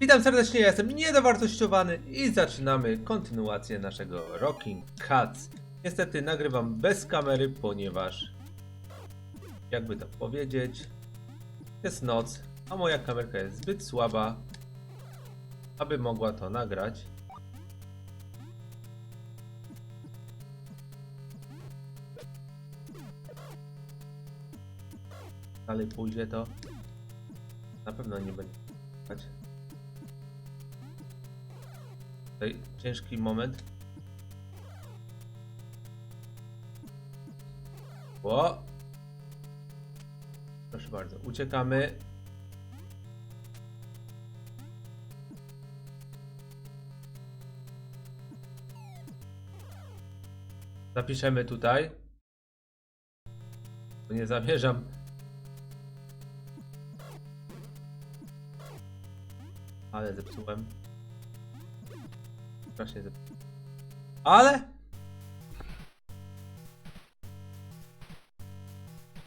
Witam serdecznie, ja jestem niedowartościowany i zaczynamy kontynuację naszego Rocking Cats. Niestety nagrywam bez kamery, ponieważ jakby to powiedzieć, jest noc, a moja kamerka jest zbyt słaba, aby mogła to nagrać. Dalej pójdzie to. Na pewno nie będzie. Tutaj ciężki moment. O! Proszę bardzo, uciekamy. Zapiszemy tutaj. Nie zamierzam. Ale zepsułem. Strasznie. Ale!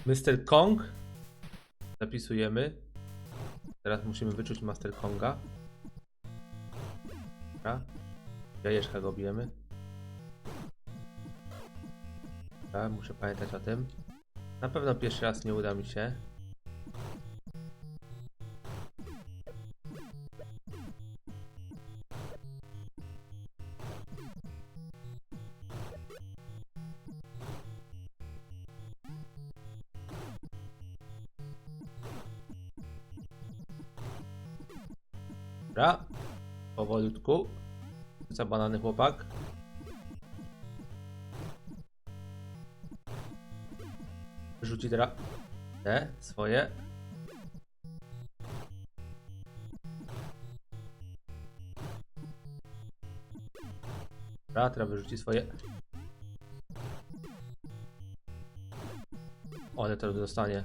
Mr. Kong. Zapisujemy. Teraz musimy wyczuć Master Konga. Dobra. Jajeczka go bijemy. Dobra, muszę pamiętać o tym. Na pewno pierwszy raz nie uda mi się. Dobra. Powolutku. Rzuca banany chłopak. Rzuci teraz te swoje. Dobra, teraz wyrzuci swoje. O, ale to dostanie.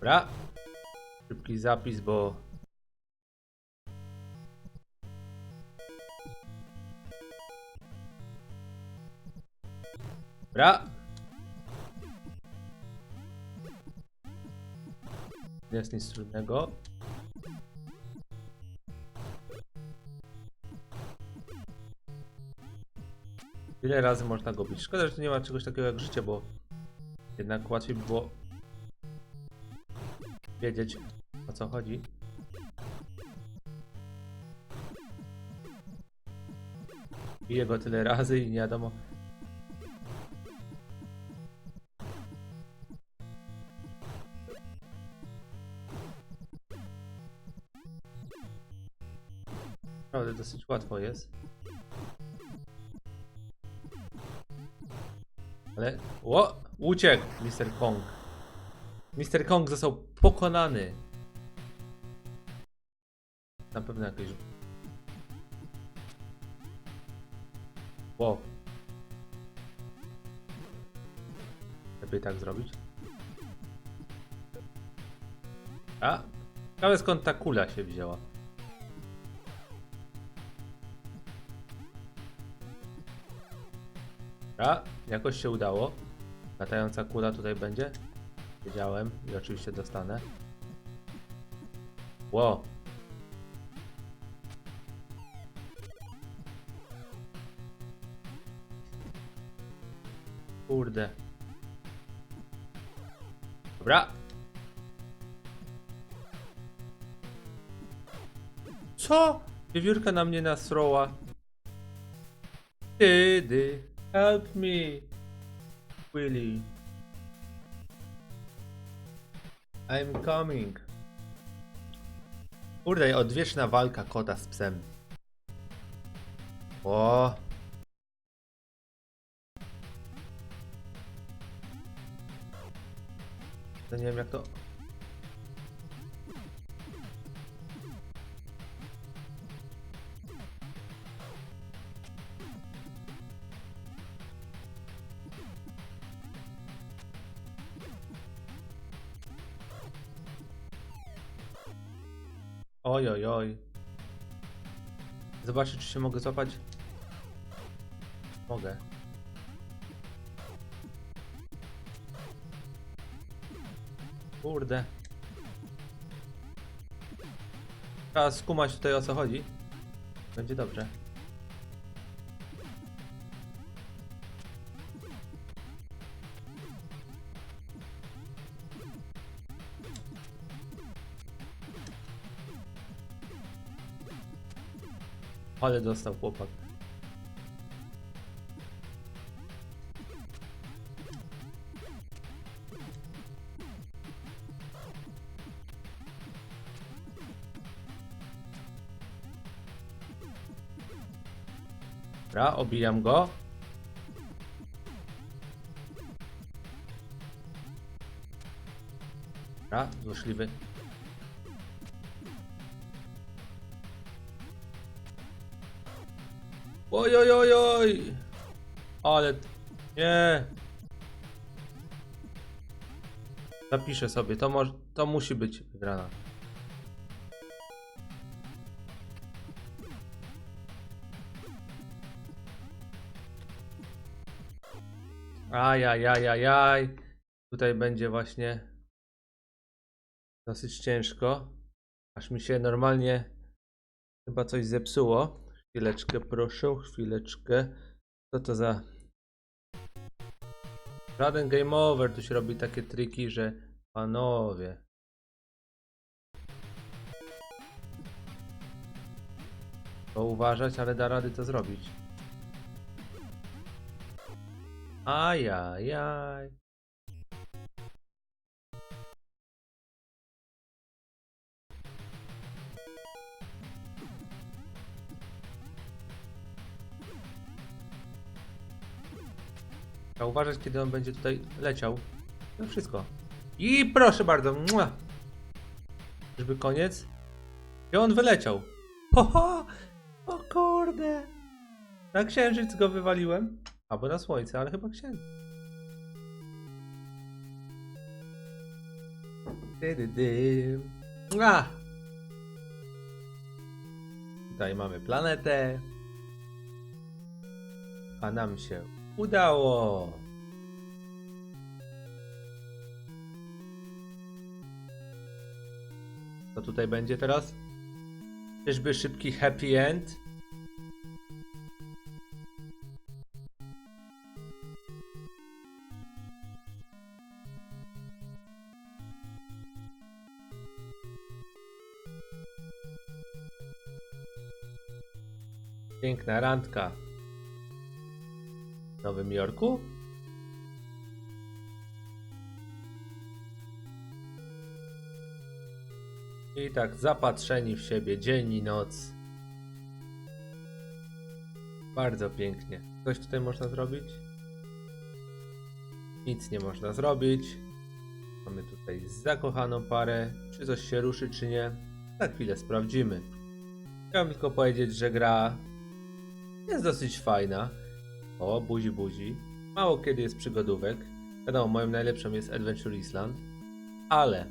Dobra. Szybki zapis, bo... Dobra. Jest nic trudnego. Ile razy można go bić? Szkoda, że tu nie ma czegoś takiego jak życie, bo jednak łatwiej by było wiedzieć o co chodzi. Bije go tyle razy i nie wiadomo. Naprawdę dosyć łatwo jest. Ale... O! Uciekł Mr. Kong. Mr. Kong został pokonany. Na pewno jakieś. Wow. Lepiej tak zrobić. A? Ciekawe skąd ta kula się wzięła. A, jakoś się udało. Latająca kula tutaj będzie. Wiedziałem i oczywiście dostanę. Ło. Kurde. Dobra. Co? Wiewiórka na mnie nasroła. Ty, help me. Willy. I'm coming. Kurde, odwieczna walka kota z psem. O. To nie wiem jak to... Oj, oj, oj. Zobaczę, czy się mogę złapać. Mogę. Kurde. Trzeba skumać tutaj o co chodzi. Będzie dobrze. Ale dostał chłopak. Dobra, obijam go. Dobra, złośliwy. Oj, oj, oj, oj! Ale... Nie! Zapiszę sobie, to, może, to musi być wygrana. Ajajajajaj. Tutaj będzie właśnie dosyć ciężko. Aż mi się normalnie chyba coś zepsuło. Chwileczkę proszę, chwileczkę. Co to za... Żaden game over tu się robi takie triki, że panowie. To uważać, ale da rady to zrobić. Ajajaj. Trzeba uważać, kiedy on będzie tutaj leciał. No wszystko. I proszę bardzo. Mua. Żeby koniec. I on wyleciał. Ho, ho! O kurde! Na księżyc go wywaliłem. Albo na słońce, ale chyba księżyc. Mua. Tutaj mamy planetę. A nam się udało. Co tutaj będzie teraz? Czyżby szybki happy end? Piękna randka. Nowym Jorku? I tak zapatrzeni w siebie dzień i noc. Bardzo pięknie. Coś tutaj można zrobić? Nic nie można zrobić. Mamy tutaj zakochaną parę. Czy coś się ruszy, czy nie? Za chwilę sprawdzimy. Chciałem tylko powiedzieć, że gra jest dosyć fajna. O, buzi buzi. Mało kiedy jest przygodówek. Wiadomo, moim najlepszym jest Adventure Island. Ale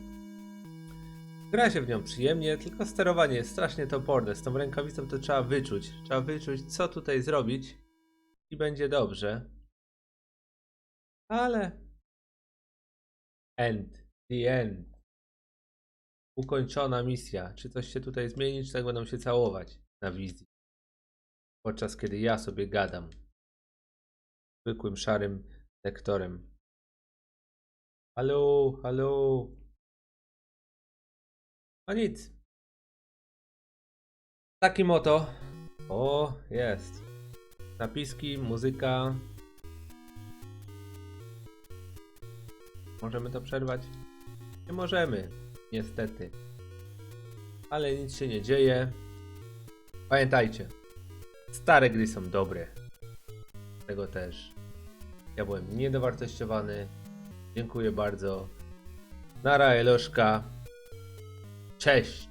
gra się w nią przyjemnie, tylko sterowanie jest strasznie toporne. Z tą rękawicą to trzeba wyczuć. Trzeba wyczuć, co tutaj zrobić i będzie dobrze. Ale end. The end. Ukończona misja. Czy coś się tutaj zmieni, czy tak będą się całować na wizji? Podczas kiedy ja sobie gadam. Zwykłym szarym lektorem. Halo, halo. A nic. Takim oto. O, jest. Napiski, muzyka. Możemy to przerwać? Nie możemy, niestety. Ale nic się nie dzieje. Pamiętajcie, stare gry są dobre. Tego też. Ja byłem niedowartościowany. Dziękuję bardzo. Nara Eloszka. Cześć.